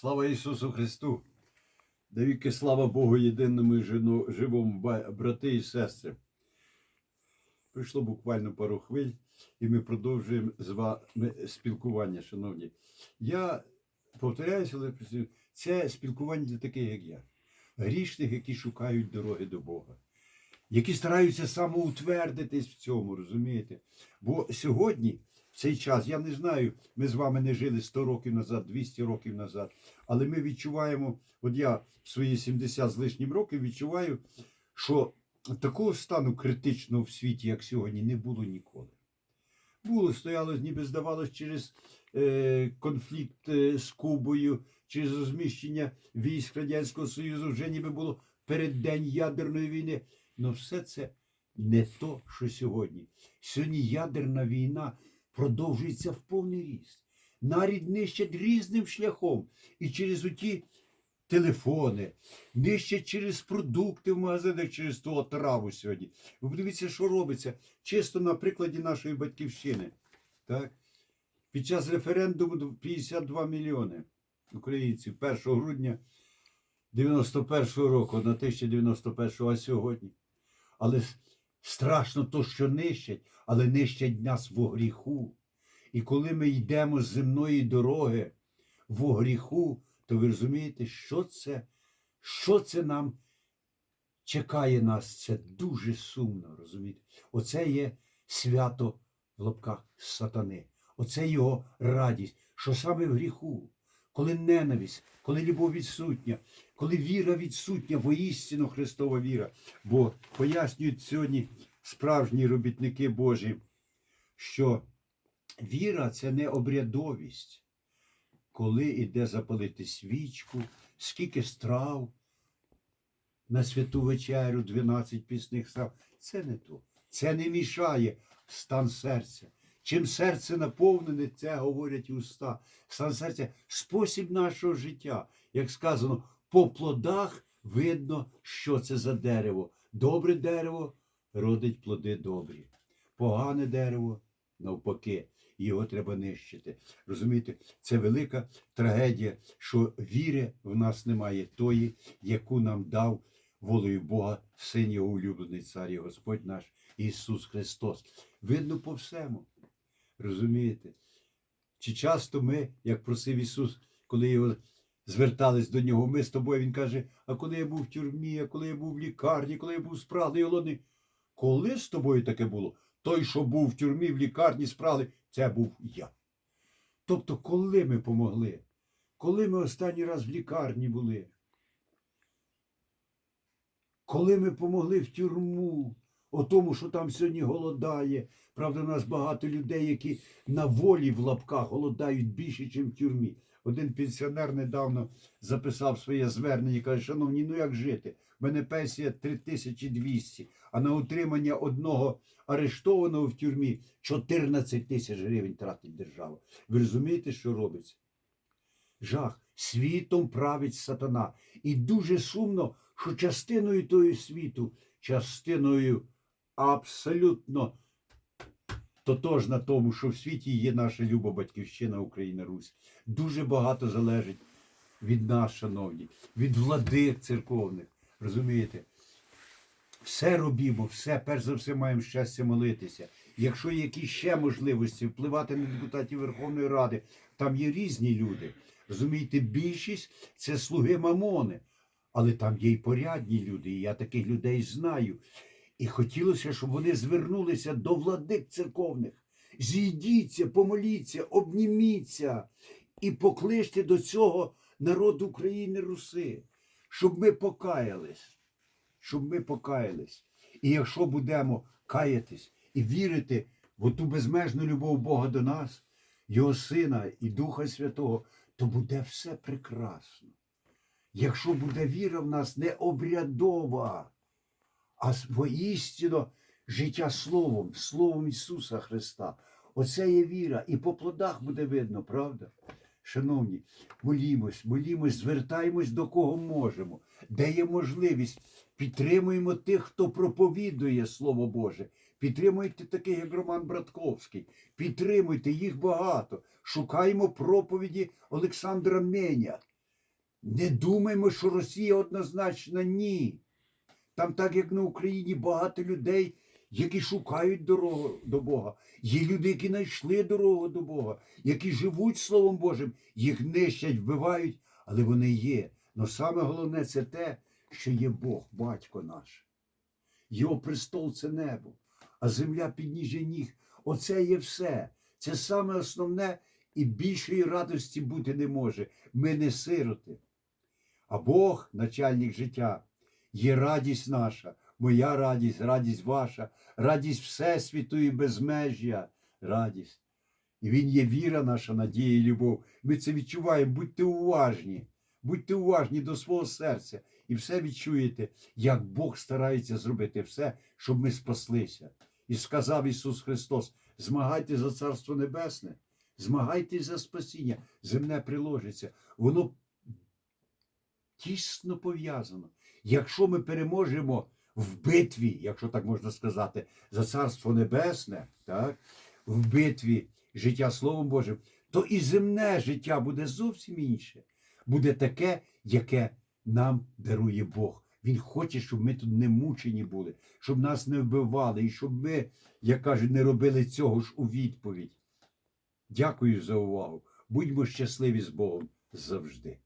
Слава Ісусу Христу! Навіки слава Богу єдиному живому брати і сестри. Прийшло буквально пару хвиль, і ми продовжуємо з вами спілкування, шановні. Я повторяюся, але це спілкування для таких, як я, грішних, які шукають дороги до Бога, які стараються самоутвердитись в цьому, розумієте? Бо сьогодні, в цей час, я не знаю, ми з вами не жили 100 років назад, 200 років назад, але ми відчуваємо, от я в свої 70 з лишнім років відчуваю, що такого стану критичного в світі, як сьогодні, не було ніколи. Було, стояло, ніби здавалось, через е, конфлікт е, з Кубою, через розміщення військ Радянського Союзу, вже ніби було переддень ядерної війни. Але все це не то, що сьогодні. Сьогодні ядерна війна продовжується в повний ріст. Навіть нищать різним шляхом. І через оті телефони, нищать через продукти в магазинах, через ту отраву сьогодні. Ви подивіться, що робиться чисто на прикладі нашої батьківщини. Так? Під час референдуму 52 мільйони українців 1 грудня 91 року на 1091, а сьогодні. Але страшно то, що нищать, але нищать нас во гріху. І коли ми йдемо з земної дороги во гріху, то ви розумієте, що це, що це нам чекає нас. Це дуже сумно, розумієте? Оце є свято в лапках сатани. Оце його радість, що саме в гріху, коли ненависть, коли любов відсутня, коли віра відсутня, воістину Христова віра. Бо пояснюють сьогодні справжні робітники Божі, що віра це не обрядовість, коли іде запалити свічку, скільки страв на святу вечерю, 12 пісних страв. Це не то. Це не мішає стан серця. Чим серце наповнене, це говорять уста. Стан серця спосіб нашого життя. Як сказано, по плодах видно, що це за дерево. Добре дерево родить плоди добрі. Погане дерево, навпаки, його треба нищити. Розумієте, це велика трагедія, що віри в нас немає тої, яку нам дав волею Бога, Син його улюблений цар і Господь наш Ісус Христос. Видно по всему. Розумієте? Чи часто ми, як просив Ісус, коли його звертались до нього, ми з тобою, Він каже, а коли я був в тюрмі, а коли я був в лікарні, коли я був спраглий голодний, коли з тобою таке було? Той, що був в тюрмі, в лікарні, спраглий, це був я. Тобто, коли ми помогли? Коли ми останній раз в лікарні були? Коли ми помогли в тюрму, о тому, що там сьогодні голодає. Правда, у нас багато людей, які на волі в лапках голодають більше, ніж в тюрмі. Один пенсіонер недавно записав своє звернення і каже, шановні, ну як жити? У мене пенсія 3200, а на утримання одного арештованого в тюрмі 14 тисяч гривень тратить держава. Ви розумієте, що робиться? Жах. Світом править сатана. І дуже сумно, що частиною того світу, частиною абсолютно тотожна тому, що в світі є наша люба батьківщина Україна Русь. Дуже багато залежить від нас, шановні, від владик церковних. Розумієте? Все робімо, все, перш за все, маємо щастя молитися. Якщо є якісь ще можливості впливати на депутатів Верховної Ради, там є різні люди. Розумієте, більшість це слуги мамони, але там є й порядні люди, і я таких людей знаю. І хотілося, щоб вони звернулися до владик церковних. Зійдіться, помоліться, обніміться і покличте до цього народ України Руси, щоб ми покаялись, щоб ми покаялись. І якщо будемо каятись і вірити в ту безмежну любов Бога до нас, Його Сина і Духа Святого, то буде все прекрасно. Якщо буде віра в нас не обрядова, а воістину життя Словом, Словом Ісуса Христа. Оце є віра, і по плодах буде видно, правда? Шановні, молімось, молімось, звертаємось до кого можемо, де є можливість. Підтримуємо тих, хто проповідує Слово Боже. Підтримуйте таких, як Роман Братковський. Підтримуйте їх багато. Шукаємо проповіді Олександра Меня. Не думаємо, що Росія однозначно ні. Там, так як на Україні, багато людей, які шукають дорогу до Бога. Є люди, які знайшли дорогу до Бога, які живуть Словом Божим, їх нищать, вбивають, але вони є. Но саме головне це те, що є Бог, батько наш. Його престол це небо, а земля підніжжя ніг. Оце є все. Це саме основне і більшої радості бути не може. Ми не сироти. А Бог, начальник життя, є радість наша, моя радість, радість ваша, радість Всесвіту і безмежжя, радість. І Він є віра наша, надія і любов. Ми це відчуваємо. Будьте уважні, будьте уважні до свого серця і все відчуєте, як Бог старається зробити все, щоб ми спаслися. І сказав Ісус Христос: змагайте за Царство Небесне, змагайтесь за спасіння, земне приложиться. Воно тісно пов'язано. Якщо ми переможемо в битві, якщо так можна сказати, за Царство Небесне, так, в битві життя Словом Божим, то і земне життя буде зовсім інше. Буде таке, яке нам дарує Бог. Він хоче, щоб ми тут не мучені були, щоб нас не вбивали, і щоб ми, як кажуть, не робили цього ж у відповідь. Дякую за увагу. Будьмо щасливі з Богом завжди.